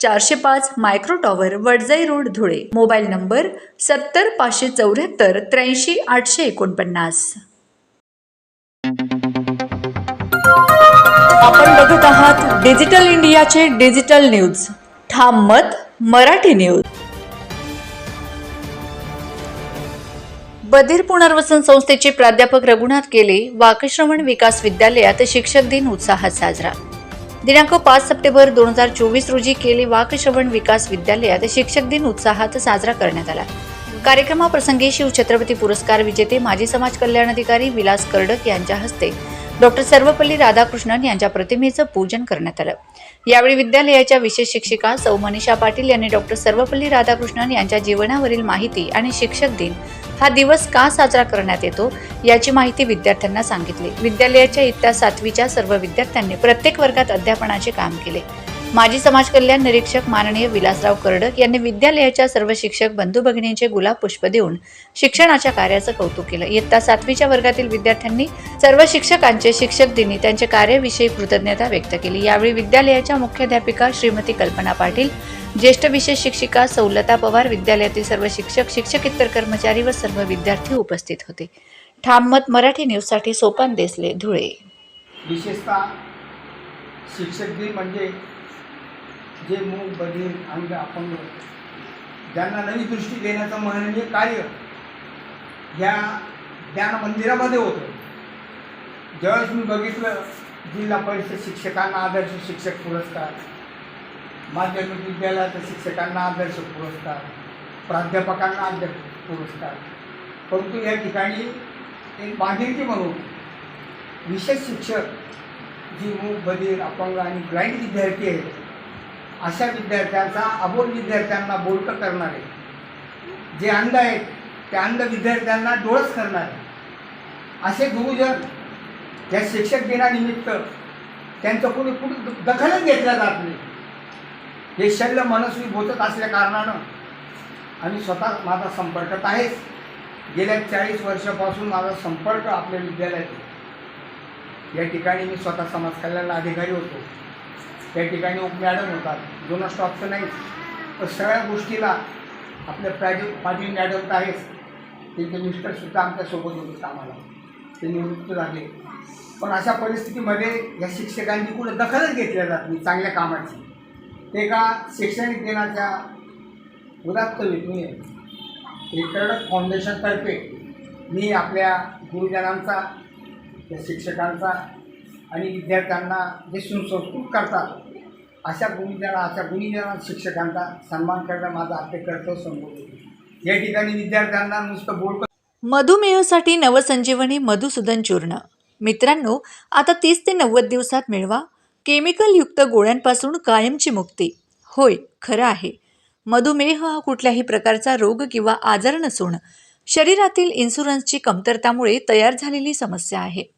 चारशे पाच micro tower Wadjai road Dhule. Mobile number सत्तर पाचशे चौऱ्याहत्तर त्र्याऐंशी आठशे एकोणपन्नास. आपण बघत आहात डिजिटल इंडियाचे डिजिटल न्यूज. ठाम मत मराठी न्यूज. बधीर पुनर्वसन संस्थेचे प्राध्यापक रघुनाथ केले वाकश्रवण विकास विद्यालयात शिक्षक दिन उत्साहात साजरा. दिनांक पाच सप्टेंबर दोन हजार चोवीस रोजी केले वाकश्रवण विकास विद्यालयात शिक्षक दिन उत्साहात साजरा करण्यात आला. कार्यक्रमाप्रसंगी शिवछत्रपती पुरस्कार विजेते माजी समाज कल्याण अधिकारी विलास कर्डक यांच्या हस्ते डॉक्टर सर्वपल्ली राधाकृष्णन यांच्या प्रतिमेचं पूजन करण्यात आलं. यावेळी विद्यालयाच्या विशेष शिक्षिका सौ मनीषा पाटील यांनी डॉक्टर सर्वपल्ली राधाकृष्णन यांच्या जीवनावरील माहिती आणि शिक्षक दिन हा दिवस का साजरा करण्यात येतो याची माहिती विद्यार्थ्यांना सांगितली. विद्यालयाच्या इयत्ता सातवीच्या सर्व विद्यार्थ्यांनी प्रत्येक वर्गात अध्यापनाचे काम केले. माजी समाज कल्याण निरीक्षक माननीय विलासराव कर्डक यांनी विद्यालयाच्या सर्व शिक्षक बंधू भगिनींचे गुलाब पुष्प देऊन शिक्षणाच्या कार्याचं कौतुक केलं. इयत्ता सातवीच्या वर्गातील विद्यार्थ्यांनी सर्व शिक्षकांचे शिक्षक दिनी त्यांच्या कार्याविषयी कृतज्ञता व्यक्त केली. यावेळी विद्यालयाच्या मुख्याध्यापिका श्रीमती कल्पना पाटील ज्येष्ठ विशेष शिक्षिका सौलता पवार विद्यालयातील सर्व शिक्षक शिक्षकेतर कर्मचारी व सर्व विद्यार्थी उपस्थित होते. ठाम मत मराठी न्यूजसाठी सोपान देसले धुळे. विशेषतः शिक्षक म्हणजे जे मूग बधीर अंग अपंग ज्यांना नवी दृष्टी देण्याचं महनीय म्हणजे कार्य ह्या ज्ञान मंदिरामध्ये होतं. ज्यावेळेस मी बघितलं जिल्हा परिषद शिक्षकांना आदर्श शिक्षक पुरस्कार माध्यमिक विद्यालयाच्या शिक्षकांना आदर्श पुरस्कार प्राध्यापकांना आदर्श पुरस्कार. परंतु या ठिकाणी एक बांधिलकी म्हणून विशेष शिक्षक जी मूक बधीर अपंग आणि ब्लाइंड विद्यार्थी आहेत अशा विद्यार्थ्यांचा अबोध विद्यार्थ्यांना बोलकं करणारे जे अंध आहेत त्या अंध विद्यार्थ्यांना डोळस करणारे असे गुरुजन या शिक्षक दिनानिमित्त त्यांचं कोणी कुणी दखलच घेतल्या जात नाही. हे शल्य मनस्वी बोचत असल्या कारणानं आम्ही स्वतः माझा संपर्कात आहेच. गेल्या चाळीस वर्षापासून माझा संपर्क आपल्या विद्यालयात आहे. या ठिकाणी मी स्वतः समाज कल्याणला अधिकारी होतो. त्या ठिकाणी उप मॅडम होतात. दोन स्टॉपचं नाही तर सगळ्या गोष्टीला आपल्या प्राजी पाटील मॅडम तर आहेच. त्यांचे मिस्टरसुद्धा आमच्यासोबत होते कामाला. ते निवृत्त झाले. पण अशा परिस्थितीमध्ये या शिक्षकांची कुठे दखलच घेतल्या जात नाही चांगल्या कामाची. ते का शैक्षणिक दिनाच्या उदात्त विधून हे फाउंडेशनतर्फे मी आपल्या गुरुजनांचा त्या शिक्षकांचा आणि विद्यार्थ्यांना जे सुसंस्कृत करतात अशा गुणीजना अशा गुणीजना शिक्षकांचा सन्मान करणं माझं आपले कर्तव्य समोर या ठिकाणी विद्यार्थ्यांना नुसतं बोलतो मधुमेहसाठी नवसंजीवनी मधुसूदन चूर्ण. मित्रांनो आता तीस ते नव्वद दिवसात मिळवा. केमिकलयुक्त गोळ्यांपासून कायमची मुक्ती. होय खरं आहे. मधुमेह हा कुठल्याही प्रकारचा रोग किंवा आजार नसून शरीरातील इन्शुरन्सची कमतरतामुळे तयार झालेली समस्या आहे.